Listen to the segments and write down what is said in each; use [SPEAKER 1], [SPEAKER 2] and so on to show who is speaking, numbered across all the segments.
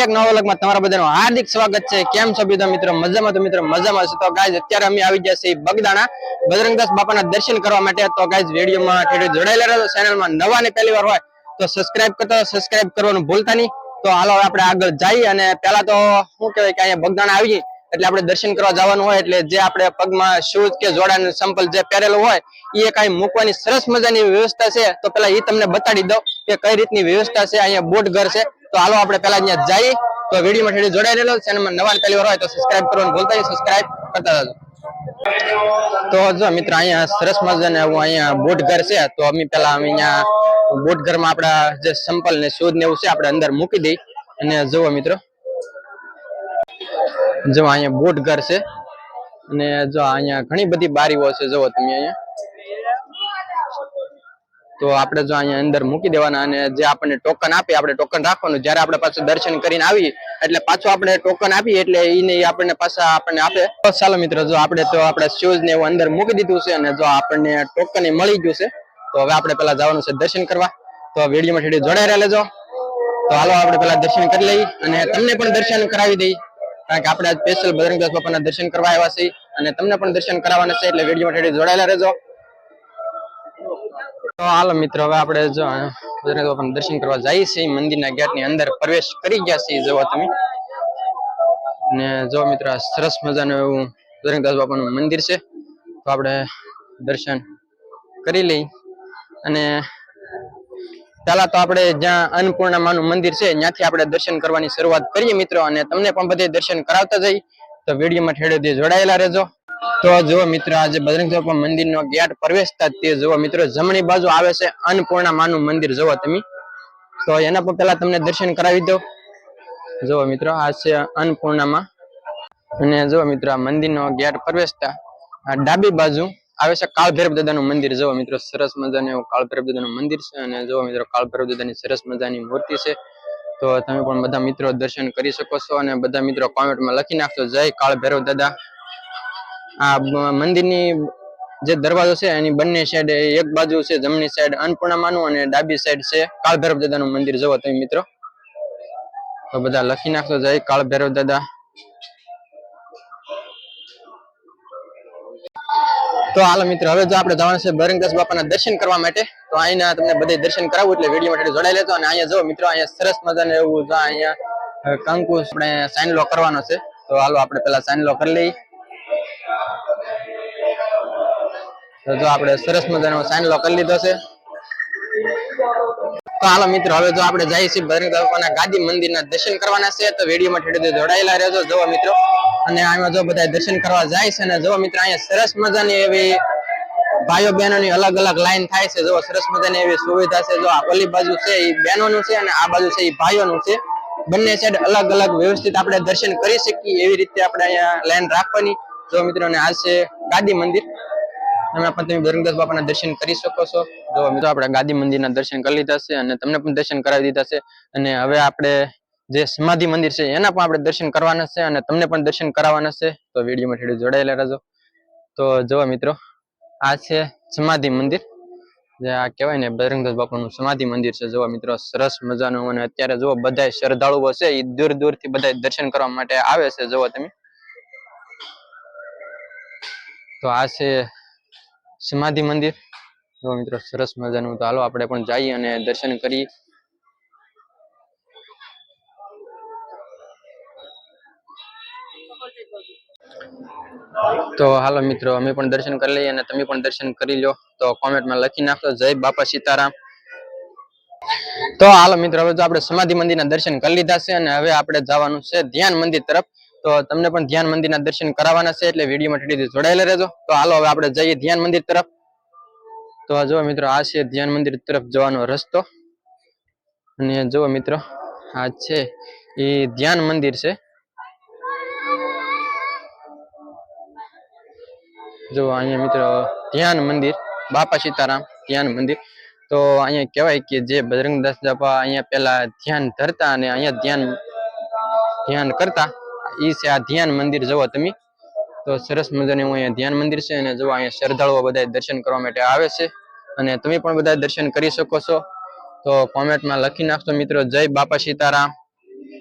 [SPEAKER 1] ફરી એક નવા લગમાં તમારા બધાનું હાર્દિક સ્વાગત છે. કેમ છો બધા મિત્રો? મજામાં તો મિત્રો, મજામાં છે તો ગાઈઝ અત્યારે અમે આવી ગયા બગદાણા. બજરંગદાસ બાપાના દર્શન કરવા માટે. તો ગાઈઝ રેડિયોમાં ઠેઠ જોડાયેલા રહો ચેનલમાં નવા ને પહેલી વાર હોય, તો સબસ્ક્રાઇબ કરતા સબસ્ક્રાઇબ કરવાનું ભૂલતા નહીં. તો હાલો આપણે આગળ જઈએ અને પહેલા તો શું કહેવાય કે અહીંયા બગદાણા આવી એટલે આપણે દર્શન કરવા જવાનું હોય, એટલે જે આપણે પગમાં શૂઝ કે જોડાનું સંપલ જે પહેરેલું હોય એ કઈ મૂકવાની સરસ મજાની વ્યવસ્થા છે. તો પેલા એ તમને બતાડી દઉં કે કઈ રીતની વ્યવસ્થા છે. અહીંયા બોટ ઘર છે. તો હાલો આપણે પેલા અહીંયા જઈએ. તો વિડીયોમાં ઠેડી જોડાઈ રહેલો ચેનલમાં નવા પહેલી વાર હોય તો સબસ્ક્રાઇબ કરવાનું ભૂલતા નહીં. સબસ્ક્રાઇબ કરતા જજો તો જો મિત્ર અહીંયા સરસ મજાને હું અહીંયા બોટ ઘર છે. તો અમે પેલા અમે અહીંયા બોટ ઘરમાં આપણા જે સંપલ ને શોધ ને એવું છે, આપણે અંદર મૂકી દઈ અને જુઓ મિત્રો. જો અહીંયા બોટ ઘર છે. અને જો અહીંયા ઘણી બધી બારીઓ છે. જુઓ તમે અહીંયા. તો આપણે જો અહીંયા અંદર મૂકી દેવાના અને જે આપણને ટોકન આપે, આપણે ટોકન રાખવાનું. જ્યારે આપણે પાછું દર્શન કરીને આવીએ, એટલે પાછું આપણે ટોકન આપીએ, એટલે એને આપણને પાછા આપણને આપે. ચાલો મિત્રો, જો આપણે તો આપણે શૂઝ ને એવું અંદર મૂકી દીધું છે અને જો આપણને ટોકન એ મળી ગયું છે, તો હવે આપણે પેલા જવાનું છે દર્શન કરવા. તો વિડીયોમાં ઠેડી જોડાઈ લેજો તો હાલો, આપણે પેલા દર્શન કરી લઈએ અને તમને પણ દર્શન કરાવી દઈએ. કારણ કે આપણે આજ સ્પેશિયલ બજરંગદાસ બાપાના દર્શન કરવા આવ્યા છીએ અને તમને પણ દર્શન કરાવવાના છે, એટલે વિડીયોમાં ઠેડી જોડાયેલા રહેજો. તો હાલો મિત્રો, હવે આપણે જો બજરંગ બાપાના દર્શન કરવા જઈએ છીએ. મંદિરના ગેટની અંદર પ્રવેશ કરી ગયા છીએ જોવા તમે. ને જો મિત્રો સરસ મજાનું એવું બજરંગદાસ બાપાનું મંદિર છે. તો આપણે દર્શન કરી લઈ અને પહેલા તો આપણે જ્યાં અન્નપૂર્ણા માનું મંદિર છે, ત્યાંથી આપણે દર્શન કરવાની શરૂઆત કરીએ મિત્રો. અને તમને પણ બધે દર્શન કરાવતા જઈ તો વિડીયોમાં ઠેડે જોડાયેલા રહેજો. તો જુઓ મિત્રો આજે બજરંગ મંદિરનો ગેટ પ્રવેશતા તે જુઓ મિત્રો, જમણી બાજુ આવે છે અન્નપૂર્ણા માનું મંદિર, જુઓ તમે. તો એના પર પેલા તમને દર્શન કરાવી દો જુઓ મિત્રો, આ છે અન્નપૂર્ણામાં. અને જુઓ મિત્રો, આ મંદિરનો ગેટ પ્રવેશતા ડાબી બાજુ આવે છે કાળભૈરવ દાદાનું મંદિર, જુઓ મિત્રો, સરસ મજાનું એવું કાળભૈરવ દાદાનું મંદિર છે. અને જુઓ મિત્રો, કાળભૈરવ દાદાની સરસ મજાની મૂર્તિ છે. તો તમે પણ બધા મિત્રો દર્શન કરી શકો છો અને બધા મિત્રો કોમેન્ટમાં લખી નાખશો જય કાળભૈરવ દાદા. આ મંદિરની જે દરવાજો છે, એની બંને સાઈડ એક બાજુ છે, જમણી સાઈડ અન્નપૂર્ણામાનું અને ડાબી સાઈડ છે, કાળભૈરવ દાદાનું મંદિર. જવો તમે મિત્રો. તો બધા લખી નાખશો જય કાળભૈરવ દાદા. તો હાલો મિત્રો, હવે જો આપણે જવાનું છે બરંગદાસ બાપાના દર્શન કરવા માટે, તો અહીંના તમને બધે દર્શન કરાવવું એટલે વીડિયો માટે જોડાઈ લેતો અને અહીંયા જો મિત્રો, અહીંયા સરસ મજાનું એવું જો અહીંયા કંકુશ કંકુ આપણે સાઇન લો કરવાનો છે. તો હાલો આપણે પેલા સાઇન લો કરી લઈએ. તો જો આપણે સરસ મજાનો સાઇન લો કરી લીધો છે. તો હાલો મિત્રો, હવે જો આપણે જઈએ છીએ બજરંગ બાપાના ગાદી મંદિરના દર્શન કરવાના છે, તો વિડીયોમાં ઠેડી જોડાયેલા રહેજો. જોવો મિત્રો, અને આમાં જો બધા દર્શન કરવા જાય છે અને જો મિત્રો, અહીંયા સરસ મજાની એવી ભાઈઓ બહેનોની અલગ અલગ લાઈન થાય છે. જો સરસ મજાની એવી સુવિધા છે. જો આ ઓલી બાજુ છે એ બહેનોનું છે અને આ બાજુ છે એ ભાઈઓનું છે. બંને સાઈડ અલગ અલગ વ્યવસ્થિત આપણે દર્શન કરી શકીએ એવી રીતે આપણે અહીંયા લાઈન રાખવાની. જો મિત્રો ને આ છે ગાદી મંદિર. એમાં પણ તમે બજરંગદાસ બાપાના દર્શન કરી શકો છો. જો મિત્રો આપણે ગાદી મંદિરના દર્શન કરી લીધા છે અને તમને પણ દર્શન કરાવી દીધા છે. અને હવે આપણે જે સમાધિ મંદિર છે એના પણ આપણે દર્શન કરવાના છે અને તમને પણ દર્શન કરાવવાના છે. તો વિડીયોમાં થોડી જોડાયેલા રહેજો. તો જો મિત્રો, આ છે સમાધિ મંદિર. જે આ કહેવાય ને બજરંગદાસ બાપાનું સમાધિ મંદિર છે. જોવા મિત્રો, સરસ મજાનું અને અત્યારે જુઓ બધા શ્રદ્ધાળુઓ છે. એ દૂર દૂરથી બધા દર્શન કરવા માટે આવે છે. જોવો તમે. તો આ છે સમાધિ મંદિર. જો મિત્રો સરસ મજાનું તો હાલો આપણે પણ જઈએ અને દર્શન કરીએ. તો હાલો મિત્રો, અમે પણ દર્શન કરી લઈએ અને તમે પણ દર્શન કરી લો તો કોમેન્ટમાં લખી નાખો જય બાપા સીતારામ. તો હાલો મિત્રો, હવે તો આપણે સમાધિ મંદિરના દર્શન કરી લીધા છે અને હવે આપણે જવાનું છે ધ્યાન મંદિર તરફ. તો તમને પણ ધ્યાન મંદિરના દર્શન કરાવવાના છે એટલે વિડીયોમાં ઠેડી જોડાયેલા રહેજો. તો હાલો, હવે આપણે જઈએ ધ્યાન મંદિર તરફ. તો જો મિત્રો, આ છે ધ્યાન મંદિર તરફ જવાનો રસ્તો. અને જુઓ મિત્રો, આ છે એ ધ્યાન મંદિર છે. જો અહીંયા મિત્રો, ધ્યાન મંદિર, બાપા સીતારામ ધ્યાન મંદિર. તો અહીંયા કહેવાય કે જે બજરંગદાસ બાપા અહીંયા પેલા ધ્યાન ધરતા અને અહીંયા ધ્યાન ધ્યાન કરતા. ઈ છે આ ધ્યાન મંદિર જુઓ તમે. તો સરસ મજાનું એવું અહીંયા ધ્યાન મંદિર છે અને જો અહીંયા શ્રદ્ધાળુઓ બધા દર્શન કરવા માટે આવે છે. અને તમે પણ બધા દર્શન કરી શકો છો. તો કોમેન્ટમાં લખી નાખશો મિત્રો, જય બાપા સીતારામ.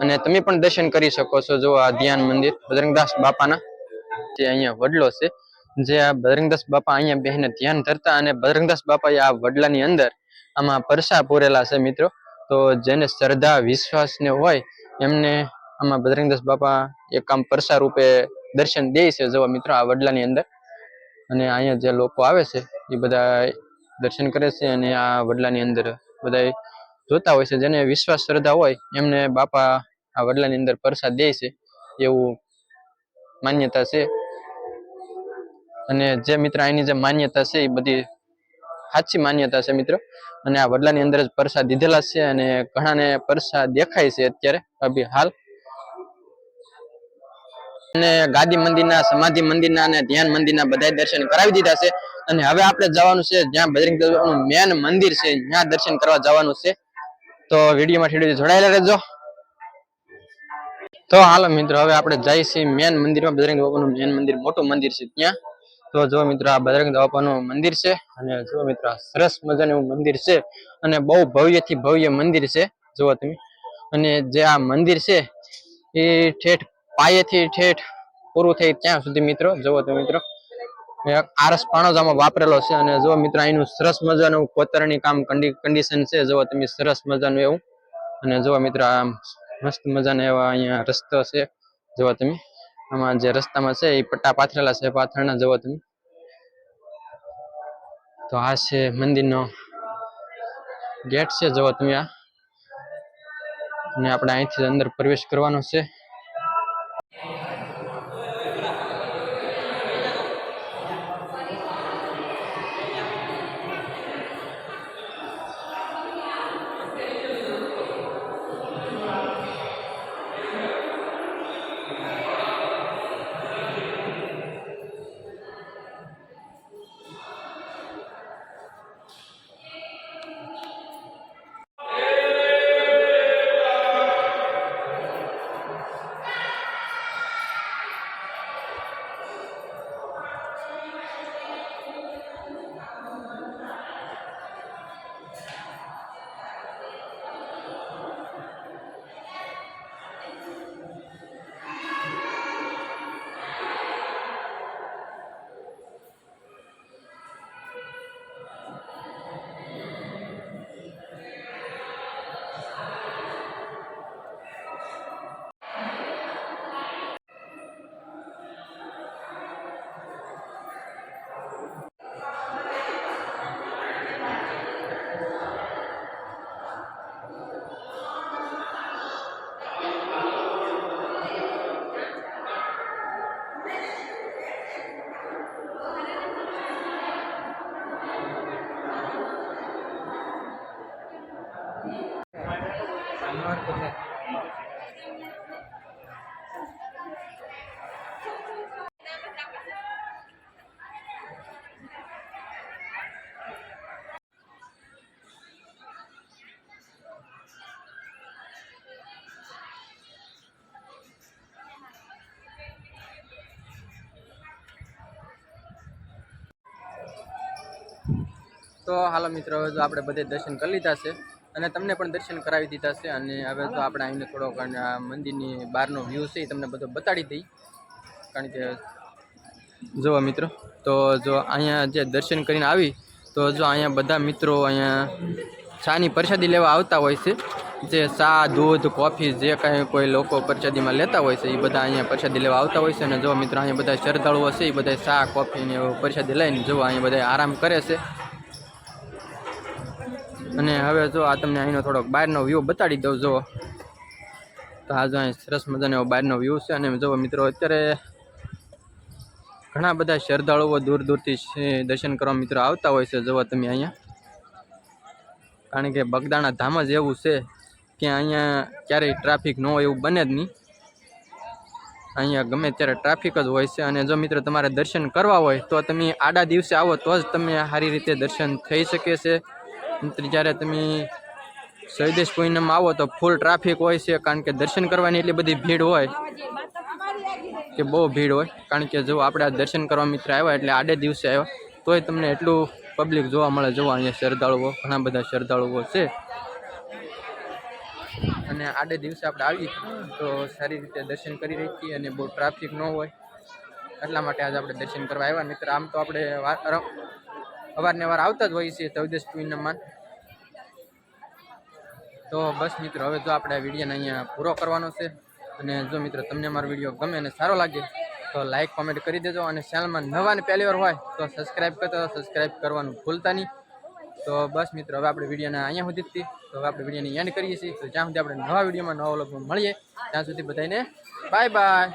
[SPEAKER 1] અને તમે પણ દર્શન કરી શકો છો જો આ ધ્યાન મંદિર, બજરંગદાસ બાપાના. જે અહીંયા વડલો છે. જે આ બજરંગદાસ બાપા અહીંયા બેહીને ધ્યાન ધરતા અને બજરંગદાસ બાપાએ આ વડલાની અંદર આમાં પરસા પૂરેલા છે મિત્રો. તો જેને શ્રદ્ધા, વિશ્વાસ ને હોય એમને આમાં બજરંગદાસ બાપા એક આમ પરસા રૂપે દર્શન દે છે જો મિત્રો આ વડલાની અંદર. અને અહીંયા જે લોકો આવે છે, એ બધા દર્શન કરે છે અને આ વડલાની અંદર બધા જોતા હોય છે. જેને વિશ્વાસ શ્રદ્ધા હોય, એમને બાપા આ વડલાની અંદર પ્રસાદ દે છે એવું માન્યતા છે. અને જે મિત્ર અહીંની જે માન્યતા છે, એ બધી સાચી માન્યતા છે મિત્રો. અને આ વડલાની અંદર જ પરસાદ દીધેલા છે અને ઘણાને પરસાદ દેખાય છે અત્યારે અભી હાલ. અને ગાદી મંદિરના, સમાધિ મંદિરના અને ધ્યાન મંદિરના બધા દર્શન કરાવી દીધા છે. અને હવે આપણે જવાનું છે જ્યાં બજરંગ દળનું મેન મંદિર છે, ત્યાં દર્શન કરવા જવાનું છે. તો વિડીયોમાં ઠેડી જોડાયેલા રહેજો. તો હાલો મિત્રો, હવે આપણે જઈએ છીએ મેન મંદિરમાં. બજરંગ બાપાનું મેન મંદિર, મોટું મંદિર છે ત્યાં. તો જો મિત્રો, આ બજરંગ બાપાનું મંદિર છે અને જો મિત્રો સરસ મજાનું મંદિર છે અને બહુ ભવ્યથી ભવ્ય મંદિર છે. જુઓ તમે. અને જે આ મંદિર છે, એ ઠેઠ પાયેથી ઠેઠ પૂરું થઈ ત્યાં સુધી મિત્રો. જુઓ તો મિત્રો આરસ પાણો જ આમાં વાપરેલો છે અને જો મિત્રો, અહીંનું સરસ મજાનું કોતરણી કામ કન્ડિશન છે. જુઓ તમે સરસ મજાનું એવું. અને જુઓ મિત્રો આ મસ્ત મજાના એવા અહીંયા રસ્તો છે. જુઓ તમે, આમાં જે રસ્તામાં છે એ પટ્ટા પાથરેલા છે પાથરના. જુઓ તમે, તો આ છે મંદિરનો ગેટ છે. જુઓ તમે આ. અને આપણે અહીંથી અંદર પ્રવેશ કરવાનો છે. Amen. તો હાલો મિત્રો, હવે તો આપણે બધે દર્શન કરી લીધા છે અને તમને પણ દર્શન કરાવી દીધા છે અને હવે તો આપણે આવીને થોડોક મંદિરની બહારનો વ્યૂ છે એ તમને બધો બતાડી દઈ. કારણ કે જુઓ મિત્રો, તો જો અહીંયા જે દર્શન કરીને આવી, તો જો અહીંયા બધા મિત્રો અહીંયા ચાની પ્રસાદી લેવા આવતા હોય છે. જે ચા, દૂધ, કોફી, જે કાંઈ કોઈ લોકો પ્રસાદીમાં લેતા હોય છે, એ બધા અહીંયા પ્રસાદી લેવા આવતા હોય છે. અને જો મિત્રો, અહીંયા બધા શ્રદ્ધાળુઓ છે, એ બધા ચા, કોફી ને પ્રસાદી લઈને જો અહીંયા બધા આરામ કરે છે. અને હવે જો આ તમને અહીંનો થોડોક બહારનો વ્યૂ બતાડી દઉં જો તો આ જો અહીં સરસ મજાનો એવો બહારનો વ્યૂ છે અને જો મિત્રો, અત્યારે ઘણા બધા શ્રદ્ધાળુઓ દૂર દૂરથી દર્શન કરવા મિત્રો આવતા હોય છે જોવા તમે અહીંયા. કારણ કે બગદાણા ધામ જ એવું છે કે અહીંયા ક્યારેય ટ્રાફિક ન હોય એવું બને જ નહીં. અહીંયા ગમે ત્યારે ટ્રાફિક જ હોય છે અને જો મિત્રો તમારે દર્શન કરવા હોય તો તમે આડા દિવસે આવો તો જ તમે સારી રીતે દર્શન થઈ શકે છે. જ્યારે તમે સૈદેશ પૂનમમાં આવો તો ફૂલ ટ્રાફિક હોય છે, કારણ કે દર્શન કરવાની એટલી બધી ભીડ હોય કે બહુ ભીડ હોય. કારણ કે જો આપણે આ દર્શન કરવા મિત્ર આવ્યા એટલે આડે દિવસે આવ્યા. તોય તમને એટલું પબ્લિક જોવા મળે જોવા અહીંયા શ્રદ્ધાળુઓ, ઘણા બધા શ્રદ્ધાળુઓ છે. અને આડે દિવસે આપણે આવીએ. તો સારી રીતે દર્શન કરી શકીએ અને બહુ ટ્રાફિક ન હોય. એટલા માટે આજે આપણે દર્શન કરવા આવ્યા. મિત્ર, આમ તો આપણે વાત અવારનવાર આવતા જ હોય છે ચૌદશ પૂનમમાં તો બસ મિત્રો, હવે જો આપણે વિડીયોને અહીંયા પૂરો કરવાનો છે અને જો મિત્રો તમને મારો વીડિયો ગમે અને સારો લાગે, તો લાઈક કોમેન્ટ કરી દેજો અને ચેનલમાં નવા ને પહેલી વાર હોય તો સબસ્ક્રાઈબ કરતા સબસ્ક્રાઈબ કરવાનું ભૂલતા નહીં. તો બસ મિત્રો, હવે આપણે વિડીયોને અહીંયા સુધી તો હવે આપણે વિડીયોને એન્ડ કરીએ છીએ. તો જ્યાં સુધી આપણે નવા વિડીયોમાં નવા વ્લોગમાં મળીએ, ત્યાં સુધી બધાને બાય બાય